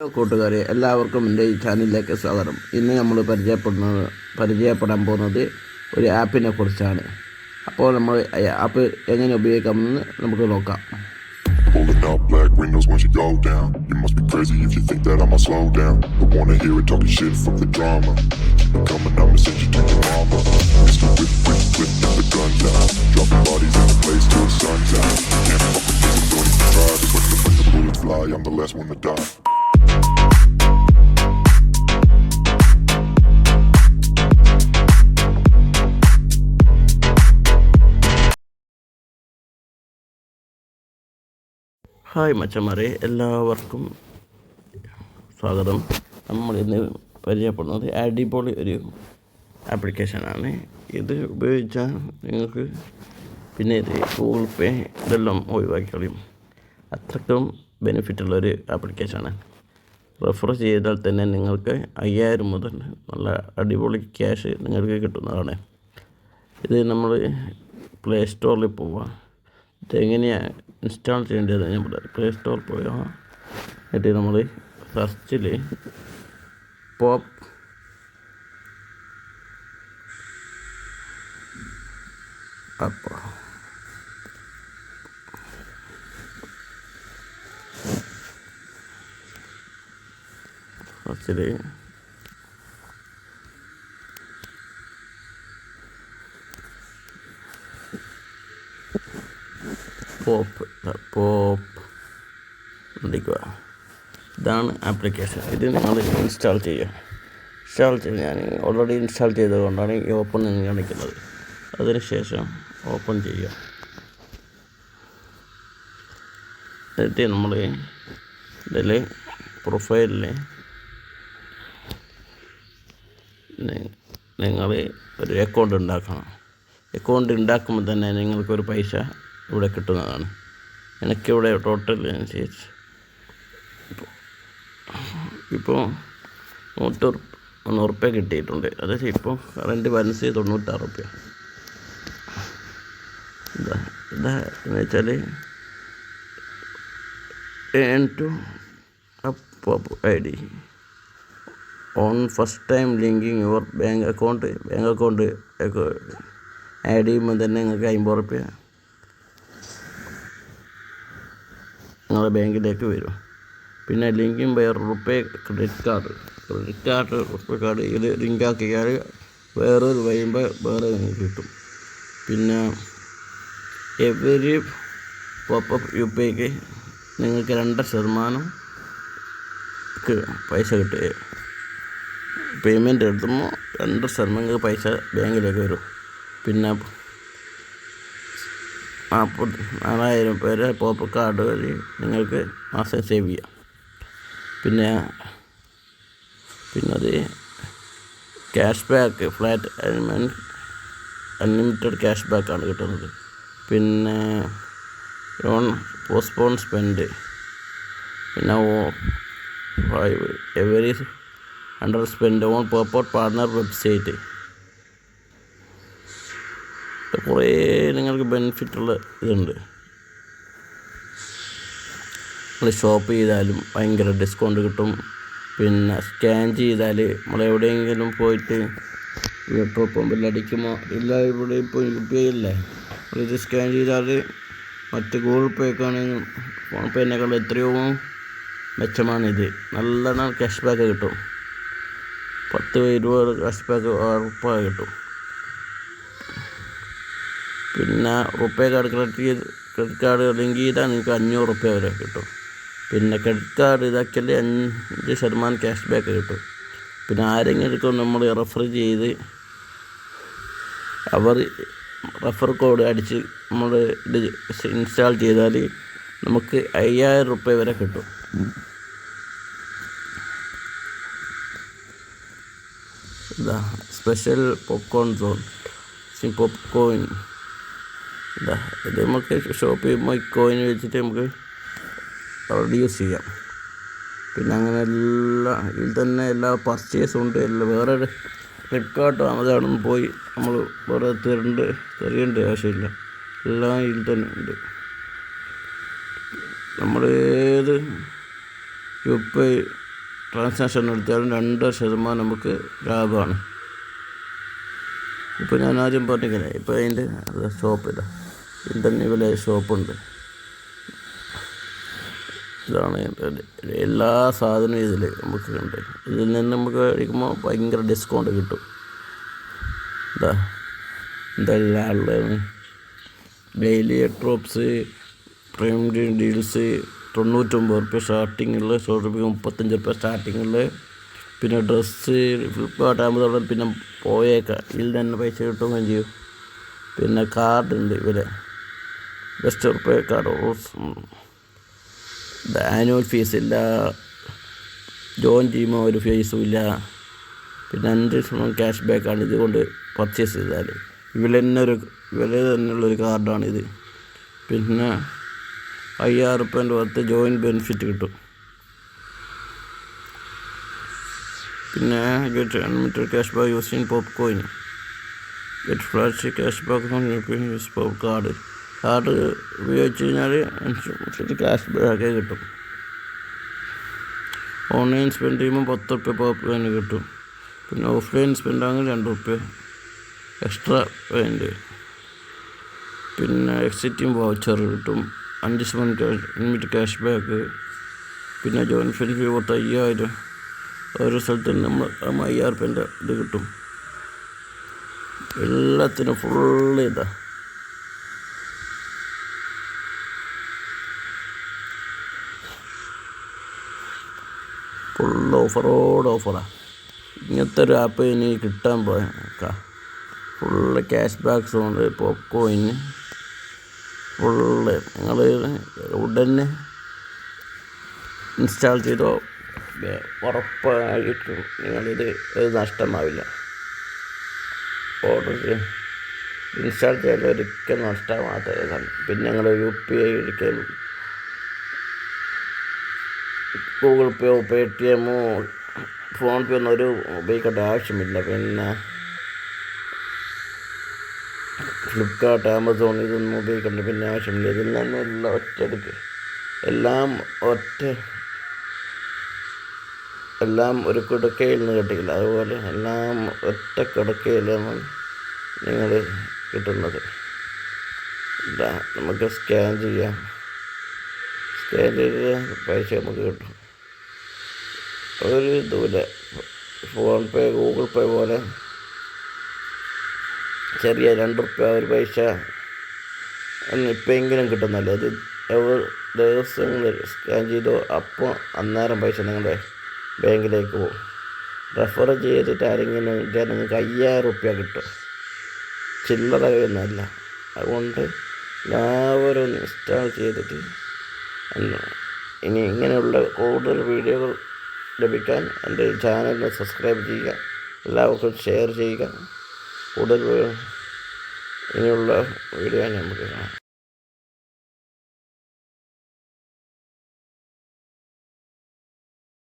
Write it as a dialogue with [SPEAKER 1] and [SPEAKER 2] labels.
[SPEAKER 1] Hello കൂട്ടുകാരെ എല്ലാവർക്കും എന്റെ ഈ ചാനലിലേക്ക് സ്വാഗതം ഇന്ന് നമ്മൾ പരിചയപ്പെടുന്നത് പരിചയപ്പെടാൻ പോകുന്നത് ഒരു ആപ്പിനെ കുറിച്ചാണ് അപ്പോൾ നമ്മൾ ആപ്പ് എങ്ങനെ ഉപയോഗിക്കാമെന്ന് നമുക്ക് നോക്കാം
[SPEAKER 2] Pulling up black windows once you go down. You must be crazy if you think that I'ma slow down. But wanna hear it talking shit from the drama. Keep it coming, I'ma send you to your mama. It's the Whip, whip, whip, get the gun down. Dropping bodies in the place till out. Can't fuck with this, I'm don't to try. Just when the, the bullets fly, I'm the last one to die.
[SPEAKER 1] Hi മച്ചന്മാരെ എല്ലാവർക്കും സ്വാഗതം. നമ്മൾ ഇന്ന് പരിചയപ്പെടുന്നത് അടിപൊളി ഒരു ആപ്ലിക്കേഷനാണ്. ഇത് ഉപയോഗിച്ചാൽ നിങ്ങൾക്ക് പിന്നെ ഇത് ഗൂഗിൾ പേ ഇതെല്ലാം ഒഴിവാക്കി കളയും അത്രക്കും ബെനിഫിറ്റുള്ളൊരു ആപ്ലിക്കേഷനാണ്. റെഫർ ചെയ്താൽ തന്നെ നിങ്ങൾക്ക് അയ്യായിരം മുതൽ നല്ല അടിപൊളി ക്യാഷ് നിങ്ങൾക്ക് കിട്ടുന്നതാണ്. ഇത് നമ്മൾ പ്ലേ സ്റ്റോറിൽ പോവാം. ഇതെങ്ങനെയാണ് ഇൻസ്റ്റാൾ ചെയ്യേണ്ടത് ഞാൻ പറയാം. പ്ലേ സ്റ്റോർ പോയോ? എന്നിട്ട് നമ്മൾ സെർച്ചിൽ പോപ്പ് അപ്പോൾ സെർച്ചിൽ പോപ്പ് പോപ്പ് വിളിക്കുക ഇതാണ് ആപ്ലിക്കേഷൻ ഇത് നിങ്ങൾ ഇൻസ്റ്റാൾ ചെയ്യുക. ഇൻസ്റ്റാൾ ചെയ്ത് ഞാൻ ഓൾറെഡി ഇൻസ്റ്റാൾ ചെയ്തതുകൊണ്ടാണ് ഈ ഓപ്പൺ എന്ന് കാണിക്കുന്നത് അതിനുശേഷം ഓപ്പൺ ചെയ്യുക. എന്നിട്ട് നമ്മൾ ഇതിൽ പ്രൊഫൈലിൽ നിങ്ങൾ ഒരു അക്കൗണ്ട് ഉണ്ടാക്കണം. അക്കൗണ്ട് ഉണ്ടാക്കുമ്പോൾ തന്നെ നിങ്ങൾക്കൊരു പൈസ ഇവിടെ കിട്ടുന്നതാണ്. എനിക്കിവിടെ ടോട്ടൽ അനുസരിച്ച് ഇപ്പോൾ നൂറ്റി മുന്നൂറ് റുപ്യ കിട്ടിയിട്ടുണ്ട്. അതായത് ഇപ്പോൾ കറന്റ് ബാലൻസ് തൊണ്ണൂറ്റാറ് റുപ്യ ഇതാ ഇതാ എന്ന് വെച്ചാൽ earn to up I D on first time linking your bank account bank account add ചെയ്യുമ്പോൾ തന്നെ നിങ്ങൾക്ക് അമ്പത് റുപ്യ നിങ്ങളുടെ ബാങ്കിലേക്ക് വരും. പിന്നെ ലിങ്കും വേറെ RuPay credit card. Credit card RuPay card ഇത് ലിങ്ക് ആക്കിയാൽ വരുമ്പോൾ വേറെ നിങ്ങൾക്ക് കിട്ടും. പിന്നെ എവരി പോപ്പപ്പ് യു പി ഐക്ക് നിങ്ങൾക്ക് രണ്ട് ശതമാനം പൈസ കിട്ടുക പേയ്മെന്റ് എടുത്തുമ്പോൾ രണ്ട് ശതമാനം പൈസ ബാങ്കിലേക്ക് വരും. പിന്നെ നാൽപ്പത് നാലായിരം പേര് പോപ്പ് കാർഡ് വഴി നിങ്ങൾക്ക് മാസം സേവ് ചെയ്യാം. പിന്നെ പിന്നത് cash back flat unlimited cash ബാക്കാണ് കിട്ടുന്നത്. പിന്നെ ലോൺ പോസ്റ്റ്പോൺ സ്പെൻഡ് പിന്നെ five every under spend on paper partner website കുറേ നിങ്ങൾക്ക് ബെനിഫിറ്റുള്ള ഇതുണ്ട്. നമ്മൾ ഷോപ്പ് ചെയ്താലും ഭയങ്കര ഡിസ്കൗണ്ട് കിട്ടും. പിന്നെ സ്കാൻ ചെയ്താൽ നമ്മൾ എവിടെയെങ്കിലും പോയിട്ട് പെട്രോൾ പമ്പിൽ അടിക്കുമോ? ഇല്ല ഇവിടെ ഇപ്പോൾ യു പി ഐ അല്ലേ ഇത് സ്കാൻ ചെയ്താൽ മറ്റ് ഗൂഗിൾ പേ ആണെങ്കിലും ഫോൺ പേനേക്കാൾ എത്രയോ മെച്ചമാണിത്. നല്ലോണം ക്യാഷ് ബാക്ക് കിട്ടും. പത്ത് ഇരുപത് ക്യാഷ് ബാക്ക് ഉറപ്പായി കിട്ടും. പിന്നെ റുപ്പേ കാർഡ് ക്രെഡിറ്റ് ചെയ്ത് ക്രെഡിറ്റ് കാർഡ് ലിങ്ക് ചെയ്താൽ നിങ്ങൾക്ക് അഞ്ഞൂറ് റുപ്യ വരെ കിട്ടും. പിന്നെ ക്രെഡിറ്റ് കാർഡ് ഇതാക്കിയാൽ അഞ്ച് ശതമാനം ക്യാഷ് ബാക്ക് കിട്ടും. പിന്നെ ആരെങ്കിലും നമ്മൾ റെഫർ ചെയ്ത് അവർ റെഫർ കോഡ് അടിച്ച് നമ്മൾ ഇത് ഇൻസ്റ്റാൾ ചെയ്താൽ നമുക്ക് അയ്യായിരം റുപ്യ വരെ കിട്ടും. ഇതാ സ്പെഷ്യൽ പോപ്കോൺ സോൺ. സി പോപ്കോയിൻ ഇതാ ഇത് നമുക്ക് ഷോപ്പ് ചെയ്യുമ്പോൾ കോയിൻ വെച്ചിട്ട് നമുക്ക് അവിടെ യൂസ് ചെയ്യാം. പിന്നെ അങ്ങനെ എല്ലാ ഇതിൽ തന്നെ എല്ലാ പർച്ചേസും ഉണ്ട്. എല്ലാം വേറെ ഫ്ലിപ്കാർട്ടോ ആമസോണും പോയി നമ്മൾ വേറെ തരേണ്ട ആവശ്യമില്ല. എല്ലാം ഇതിൽ തന്നെ ഉണ്ട്. നമ്മൾ ഏത് യു പി ഐ ട്രാൻസാക്ഷൻ നടത്തിയാലും രണ്ട് ശതമാനം നമുക്ക് ലാഭമാണ്. ഇപ്പോൾ ഞാൻ ആദ്യം പറഞ്ഞിങ്ങനെ ഇപ്പോൾ അതിന്റെ ഷോപ്പ് ഇതാ. ഇന്റർനെറ്റ് വില ഷോപ്പുണ്ട്. ഇതാണ് എല്ലാ സാധനവും ഇതിൽ നമുക്ക് ഉണ്ട് ഇതിൽ നിന്ന് നമുക്ക് കഴിക്കുമ്പോൾ ഭയങ്കര ഡിസ്കൗണ്ട് കിട്ടും. എന്താ എന്തെല്ലാം ഉള്ളതാണ്. ഡെയിലി ഡ്രോപ്സ് പ്രൈമറി ഡീൽസ് തൊണ്ണൂറ്റൊമ്പത് റുപ്യ സ്റ്റാർട്ടിങ്ങിൽ ഷോർട്ട് റുപ്യ മുപ്പത്തഞ്ച് റുപ്യ സ്റ്റാർട്ടിങ്ങിൽ പിന്നെ ഡ്രസ്സ് ഫ്ലിപ്കാർട്ട് ആകുമ്പോൾ പിന്നെ പോയേക്കാം. ഇതിൽ തന്നെ പൈസ കിട്ടുകയും ചെയ്യും. പിന്നെ കാർഡുണ്ട് ഇവരെ best RuPay card annual fees ഇല്ല. ജോയിൻ ചെയ്യുമ്പോൾ ഒരു ഫീസും ഇല്ല. പിന്നെ അഞ്ച് ശതമാനം ക്യാഷ് ബാക്കാണ് ഇതുകൊണ്ട് പർച്ചേസ് ചെയ്താൽ വില തന്നെ ഒരു വില തന്നെയുള്ളൊരു കാർഡാണിത് പിന്നെ അയ്യായിരം റുപ്യേന്റെ പത്ത് ജോയിൻ ബെനിഫിറ്റ് കിട്ടും. പിന്നെ get unlimited cash back using pop coin get flash cash back use pop card card ഉപയോഗിച്ച് കഴിഞ്ഞാൽ ഇൻഷുറൻസിൽ ക്യാഷ് ബാക്ക് കിട്ടും. ഓൺലൈൻ സ്പെൻഡ് ചെയ്യുമ്പോൾ പത്ത് റുപ്യ പോപ്പ് കോയിൻ കിട്ടും. പിന്നെ ഓഫ്ലൈൻ സ്പെൻഡ് ആണെങ്കിൽ രണ്ട് റുപ്യ എക്സ്ട്രാ പേയ്മെന്റ് പിന്നെ എക്സിറ്റിംഗ് വൗച്ചർ കിട്ടും. അഞ്ച് ശതമാനം ക്യാഷ് ലിമിറ്റ് ക്യാഷ് ബാക്ക് പിന്നെ ജോയിൻ ഫീ പത്ത് അയ്യായിരം. ഓരോ സ്ഥലത്ത് നമ്മൾ അയ്യായിരം റുപ്യന്റെ ഇത് കിട്ടും. എല്ലാത്തിനും ഫുള്ള് ഇതാ. ഫുൾ ഓഫറോട് ഓഫറാണ് ഇങ്ങനത്തെ ഒരു ആപ്പ് ഇനി കിട്ടാൻ പോയ ഫുള്ള് ക്യാഷ് ബാക്ക്സ് ഉണ്ട് പോപ്കോയിന് ഫുള്ള് നിങ്ങൾ ഉടനെ ഇൻസ്റ്റാൾ ചെയ്തോ? ഉറപ്പായിട്ടും നിങ്ങളിത് ഒരു നഷ്ടമാവില്ല. ഓർഡർ ഇൻസ്റ്റാൾ ചെയ്താൽ ഒരിക്കലും നഷ്ടമാകാത്ത പിന്നെ നിങ്ങൾ യു പി ഐ ഒരിക്കലും ഗൂഗിൾ പേയോ പേ ടി എമ്മോ ഫോൺ പേ ഒന്നും ഒരു ഉപയോഗിക്കേണ്ട ആവശ്യമില്ല. പിന്നെ ഫ്ലിപ്കാർട്ട് ആമസോൺ ഇതൊന്നും ഉപയോഗിക്കേണ്ട പിന്നെ ആവശ്യമില്ല. ഇതിൽ എല്ലാം ഒറ്റയെടുക്ക് എല്ലാം ഒറ്റ എല്ലാം ഒരു കിടക്കയിൽ നിന്ന് കിട്ടില്ല അതുപോലെ എല്ലാം ഒറ്റ കിടക്കയിലാണ് നിങ്ങൾ കിട്ടുന്നത്. ഇല്ല നമുക്ക് സ്കാൻ ചെയ്യാം. സ്കാൻ ചെയ്ത് പൈസ നമുക്ക് കിട്ടും. ഒരു ഇതുമില്ല. ഫോൺ പേ ഗൂഗിൾ പേ പോലെ ചെറിയ രണ്ട് റുപ്യ ഒരു പൈസ ഇപ്പോഴെങ്കിലും കിട്ടുന്നില്ല? ഇത് ദിവസങ്ങൾ സ്കാൻ ചെയ്തോ. അപ്പോൾ അന്നേരം പൈസ നിങ്ങളുടെ ബാങ്കിലേക്ക് പോകും. റെഫർ ചെയ്തിട്ട് ആരെങ്കിലും കിട്ടിയാൽ നിങ്ങൾക്ക് അയ്യായിരം റുപ്യ കിട്ടും. ചില്ലറ ഒന്നുമല്ല അതുകൊണ്ട് എല്ലാവരും ഇൻസ്റ്റാൾ ചെയ്തിട്ട് ഇനി ഇങ്ങനെയുള്ള കൂടുതൽ വീഡിയോകൾ ലഭിക്കാൻ എന്റെ ചാനലിനെ സബ്സ്ക്രൈബ് ചെയ്യുക എല്ലാവർക്കും ഷെയർ ചെയ്യുക. കൂടുതൽ ഇനിയുള്ള വീഡിയോ നമുക്ക് കാണാം.